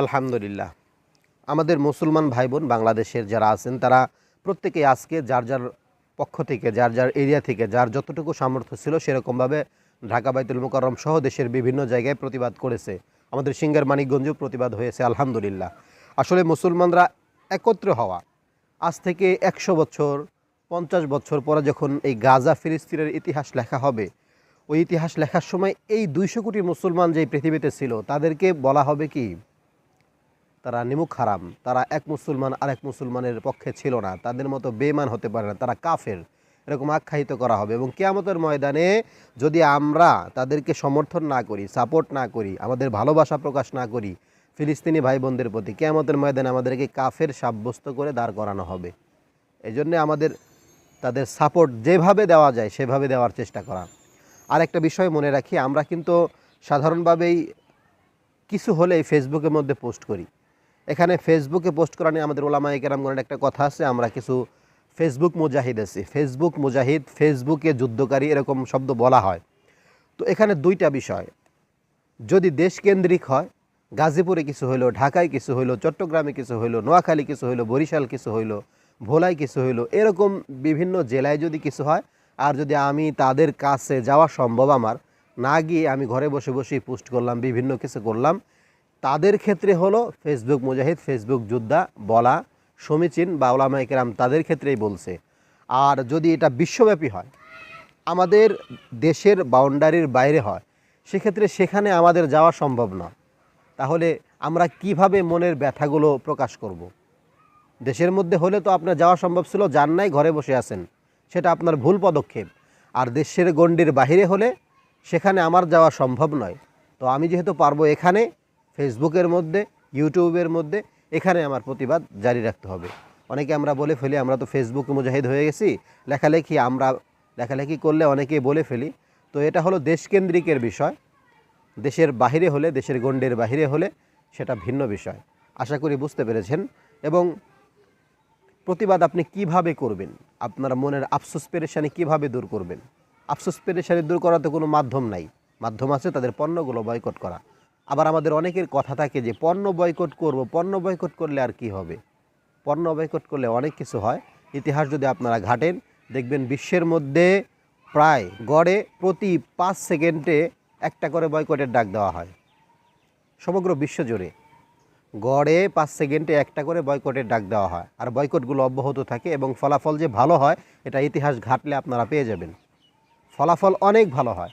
আলহামদুলিল্লাহ। আমাদের মুসলমান ভাই বোন বাংলাদেশের যারা আছেন, তারা প্রত্যেকেই আজকে যার যার পক্ষ থেকে, যার যার এরিয়া থেকে, যার যতটুকু সামর্থ্য ছিল সেরকমভাবে ঢাকা বাইতুল মোকাররম সহ দেশের বিভিন্ন জায়গায় প্রতিবাদ করেছে। আমাদের সিঙ্গার মানিকগঞ্জেও প্রতিবাদ হয়েছে, আলহামদুলিল্লাহ। আসলে মুসলমানরা একত্র হওয়া, আজ থেকে একশো বছর, পঞ্চাশ বছর পরে যখন এই গাজা ফিলিস্তিনের ইতিহাস লেখা হবে, ওই ইতিহাস লেখার সময় এই দুইশো কোটি মুসলমান যে পৃথিবীতে ছিল, তাদেরকে বলা হবে কি? তারা নিমুখ হারাম। তারা এক মুসলমান আরেক মুসলমানের পক্ষে ছিল না। তাদের মতো বেমান হতে পারে না। তারা কাফের। এরকম আখ্যায়িত করা হবে। এবং কেয়ামতের ময়দানে যদি আমরা তাদেরকে সমর্থন না করি, সাপোর্ট না করি, আমাদের ভালোবাসা প্রকাশ না করি, ফিলিস্তিনি ভাই বোনদের প্রতি কেয়ামতের ময়দানে আমাদেরকে কাফের সাব্যস্ত করে দাঁড় করানো হবে। এই জন্যে আমাদের তাদের সাপোর্ট যেভাবে দেওয়া যায়, সেভাবে দেওয়ার চেষ্টা করা। আর একটা বিষয় মনে রাখি, আমরা কিন্তু সাধারণভাবেই কিছু হলেই ফেসবুকের মধ্যে পোস্ট করি। এখানে ফেসবুকে পোস্ট করা নিয়ে আমাদের ওলামায় কেরামগণের একটা কথা আছে, আমরা কিছু ফেসবুক মুজাহিদ আছি। ফেসবুক মুজাহিদ ফেসবুকে যুদ্ধকারী এরকম শব্দ বলা হয়। তো এখানে দুইটা বিষয়। যদি দেশকেন্দ্রিক হয়, গাজীপুরে কিছু হইল, ঢাকায় কিছু হইল, চট্টগ্রামে কিছু হইল, নোয়াখালী কিছু হইল, বরিশাল কিছু হইল, ভোলায় কিছু হইল, এরকম বিভিন্ন জেলায় যদি কিছু হয়, আর যদি আমি তাদের কাছে যাওয়া সম্ভব আমার, না গিয়ে আমি ঘরে বসে বসেই পোস্ট করলাম, বিভিন্ন কিছু করলাম তাদের ক্ষেত্রে হলো ফেসবুক মুজাহিদ, ফেসবুক যোদ্ধা বলা সমীচীন বা ওলামাই কেরাম তাদের ক্ষেত্রেই বলছে। আর যদি এটা বিশ্বব্যাপী হয়, আমাদের দেশের বাউন্ডারির বাইরে হয়, সেক্ষেত্রে সেখানে আমাদের যাওয়া সম্ভব না। তাহলে আমরা কীভাবে মনের ব্যথাগুলো প্রকাশ করব। দেশের মধ্যে হলে তো আপনার যাওয়া সম্ভব ছিল, যান নাই, ঘরে বসে আছেন। সেটা আপনার ভুল পদক্ষেপ। আর দেশের গণ্ডির বাহিরে হলে সেখানে আমার যাওয়া সম্ভব নয়। তো আমি যেহেতু পারব এখানে ফেসবুকের মধ্যে, ইউটিউবের মধ্যে, এখানে আমার প্রতিবাদ জারি রাখতে হবে। অনেকে আমরা বলে ফেলি, আমরা তো ফেসবুকে মুজাহিদ হয়ে গেছি, লেখালেখি আমরা, লেখালেখি করলে অনেকেই বলে ফেলি। তো এটা হলো দেশকেন্দ্রিকের বিষয়। দেশের বাহিরে হলে, দেশের গণ্ডের বাহিরে হলে সেটা ভিন্ন বিষয়। আশা করি বুঝতে পেরেছেন। এবং প্রতিবাদ আপনি কীভাবে করবেন? আপনার মনের আফসোস পেরেশানি কীভাবে দূর করবেন? আফসোস পেরেশানি দূর করাতে কোনো মাধ্যম নাই। মাধ্যম আছে তাদের পণ্যগুলো বয়কট করা। আবার আমাদের অনেকের কথা থাকে যে পণ্য বয়কট করব, পণ্য বয়কট করলে আর কি হবে? পণ্য বয়কট করলে অনেক কিছু হয়। ইতিহাস যদি আপনারা ঘাটেন, দেখবেন বিশ্বের মধ্যে প্রায় গড়ে প্রতি পাঁচ সেকেন্ডে একটা করে বয়কটের ডাক দেওয়া হয়। সমগ্র বিশ্ব জুড়ে গড়ে পাঁচ সেকেন্ডে একটা করে বয়কটের ডাক দেওয়া হয়। আর বয়কটগুলো অব্যাহত থাকে এবং ফলাফল যে ভালো হয়, এটা ইতিহাস ঘাটলে আপনারা পেয়ে যাবেন। ফলাফল অনেক ভালো হয়।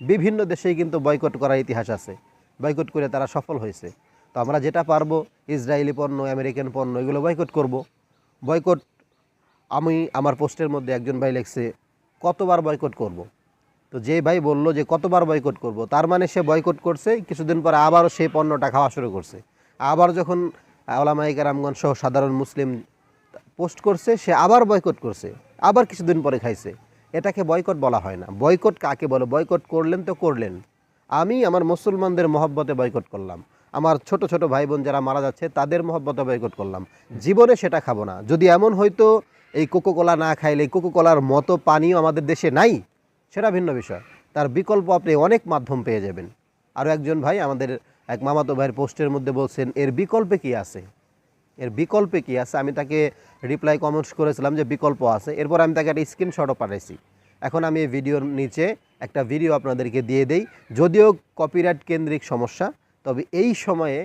বিভিন্ন দেশেই কিন্তু বয়কট করার ইতিহাস আছে। বয়কট করে তারা সফল হয়েছে। তো আমরা যেটা পারব, ইসরায়েলি পণ্য, আমেরিকান পণ্য, এগুলো বয়কট করব। বয়কট আমি আমার পোস্টের মধ্যে একজন ভাই লিখছে, কতবার বয়কট করব। তো যে ভাই বলল যে, কতবার বয়কট করব? তার মানে সে বয়কট করছে, কিছুদিন পরে আবারও সেই পণ্যটা খাওয়া শুরু করছে। আবার যখন ওলামাইকা রামগঞ্জ সহ সাধারণ মুসলিম পোস্ট করছে, সে আবার বয়কট করছে, আবার কিছুদিন পরে খাইছে। এটাকে বয়কট বলা হয় না। বয়কট কাকে বলে? বয়কট করলেন তো করলেন। আমি আমার মুসলমানদের মহব্বতে বয়কট করলাম। আমার ছোট ছোট ভাই বোন যারা মারা যাচ্ছে, তাদের মহব্বতে বয়কট করলাম। জীবনে সেটা খাব না। যদি এমন হয়তো এই কোকোকোলা না খাইলে কোকোকোলার মতো পানীয় আমাদের দেশে নাই, সেটা ভিন্ন বিষয়। তার বিকল্প আপনি অনেক মাধ্যম পেয়ে যাবেন। আরও একজন ভাই আমাদের এক মামাতো ভাইয়ের পোস্টের মধ্যে বলছেন, এর বিকল্পে কি আছে? এর বিকল্পে কি আছে? আমি তাকে রিপ্লাই কমেন্টস করেছিলাম যে বিকল্প আছে। এরপর আমি তাকে একটা স্ক্রিনশটও পাঠাইছি। এখন আমি এই ভিডিওর নিচে একটা ভিডিও আপনাদেরকে দিয়ে দেই। যদিও কপিরাইট কেন্দ্রিক সমস্যা, তবে এই সময়ে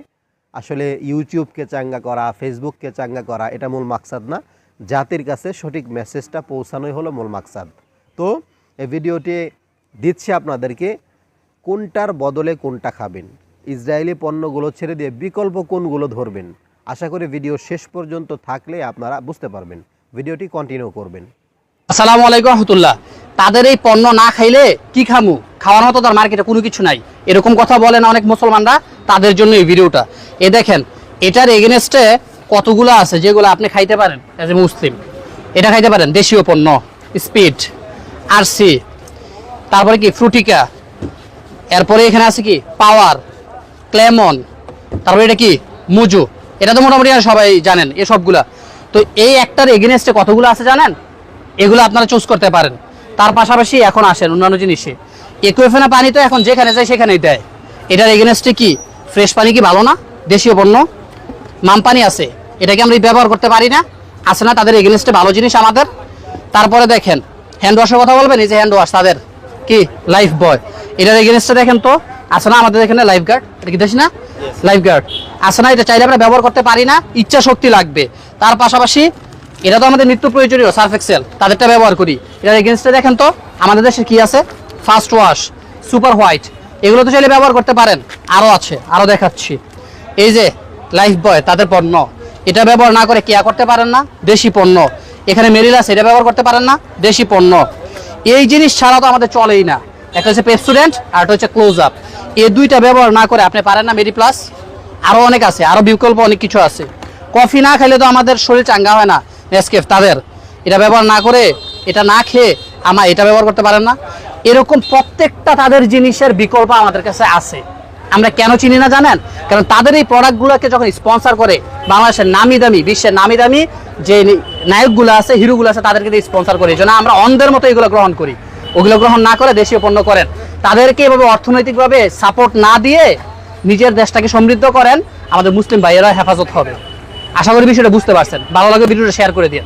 আসলে ইউটিউবকে চাঙ্গা করা ফেসবুককে চাঙ্গা করা, এটা মূল মাকসাদ না। জাতির কাছে সঠিক মেসেজটা পৌঁছানোই হলো মূল মাকসাদ। তো এই ভিডিওটি দিচ্ছে আপনাদেরকে, কোনটার বদলে কোনটা খাবেন? ইসরায়েলি পণ্যগুলো ছেড়ে দিয়ে বিকল্প কোনগুলো ধরবেন? আশা করি ভিডিও শেষ পর্যন্ত থাকলে আপনারা বুঝতে পারবেন। ভিডিওটি কন্টিনিউ করবেন। আসসালামু আলাইকুম রহমতুল্লাহ। তাদের এই পণ্য না খাইলে কি খামু? খাওয়ার মতো তার মার্কেটে কোনো কিছু নাই। এরকম কথা বলে না অনেক মুসলমানরা তাদের জন্য এই ভিডিওটা। এ দেখেন, এটার এগেনস্টে কতগুলো আছে যেগুলো আপনি খাইতে পারেন অ্যাজ এ মুসলিম। এটা খাইতে পারেন, দেশীয় পণ্য, স্পিড, আরসি, তারপরে কি, ফ্রুটিকা, এরপরে এখানে আছে কি, পাওয়ার, ক্লেমন, তারপরে এটা কি, মুজু। এটা তো মোটামুটি সবাই জানেন এসবগুলা তো এই একটার এগেনস্টে কতগুলো আছে জানেন? এগুলো আপনারা চুজ করতে পারেন। তার পাশাপাশি এখন আসেন অন্যান্য জিনিসে। একুয়েফেনা পানি তো এখন যেখানে যায় সেখানেই দেয়। এটার এগেনস্টে কি? ফ্রেশ পানি কি ভালো না? দেশীয় পণ্য? মামপানি আছে। এটাকে আমরা ব্যবহার করতে পারি না। আছে না তাদের এগেনস্টে ভালো জিনিস আমাদের। তারপরে দেখেন হ্যান্ড ওয়াশের কথা বলবেন এই যে হ্যান্ড ওয়াশ তাদের কি? লাইফ বয় এটার এগেনস্টে দেখেন তো আছে না আমাদের এখানে লাইফ গার্ড এটা কি দেখছি না? লাইফ গার্ড আছে না এটা চাইলে আমরা ব্যবহার করতে পারি না। ইচ্ছা শক্তি লাগবে। তার পাশাপাশি এটা তো আমাদের নিত্য প্রয়োজনীয়, সার্ফ এক্সেল। তাদেরটা ব্যবহার করি। এটার এগেনস্টে দেখেন তো, আমাদের দেশে কি আছে? ফার্স্ট ওয়াশ সুপার হোয়াইট এগুলো তো চাইলে ব্যবহার করতে পারেন। আরও আছে আরও দেখাচ্ছি। এই যে লাইফ বয় তাদের পণ্য। এটা ব্যবহার না করে কেয়া করতে পারেন না, দেশি পণ্য। এখানে মেরিল আছে, এটা ব্যবহার করতে পারেন না, দেশি পণ্য। এই জিনিস ছাড়া তো আমাদের চলেই না। একটা হচ্ছে পেপসুডেন্ট আর একটা হচ্ছে ক্লোজ আপ এই দুইটা ব্যবহার না করে আপনি পারেন না মেরি প্লাস আরও অনেক আছে আরও বিকল্প অনেক কিছু আছে। কফি না খেলে তো আমাদের শরীর চাঙ্গা হয় না। নেসকেফ তাদের। এটা ব্যবহার না করে, এটা না খেয়ে আমার এটা ব্যবহার করতে পারেন না। এরকম প্রত্যেকটা তাদের জিনিসের বিকল্প আমাদের কাছে আছে। আমরা কেন চিনি না জানেন? কারণ তাদের এই প্রোডাক্টগুলোকে যখন স্পন্সর করে, বাংলাদেশের নামি দামি বিশ্বের নামি দামি যে নায়কগুলো আছে, হিরোগুলো আছে, তাদেরকে দিয়ে স্পন্সর করি। জন্য আমরা অন্ধের মতো এগুলো গ্রহণ করি। ওগুলো গ্রহণ না করে দেশীয় পণ্য করেন। তাদেরকে এভাবে অর্থনৈতিকভাবে সাপোর্ট না দিয়ে নিজের দেশটাকে সমৃদ্ধ করেন। আমাদের মুসলিম ভাইয়েরা হেফাজত হবে। আশা করি বিষয়টা বুঝতে পারছেন। ভালো লাগে ভিডিওটা শেয়ার করে দিন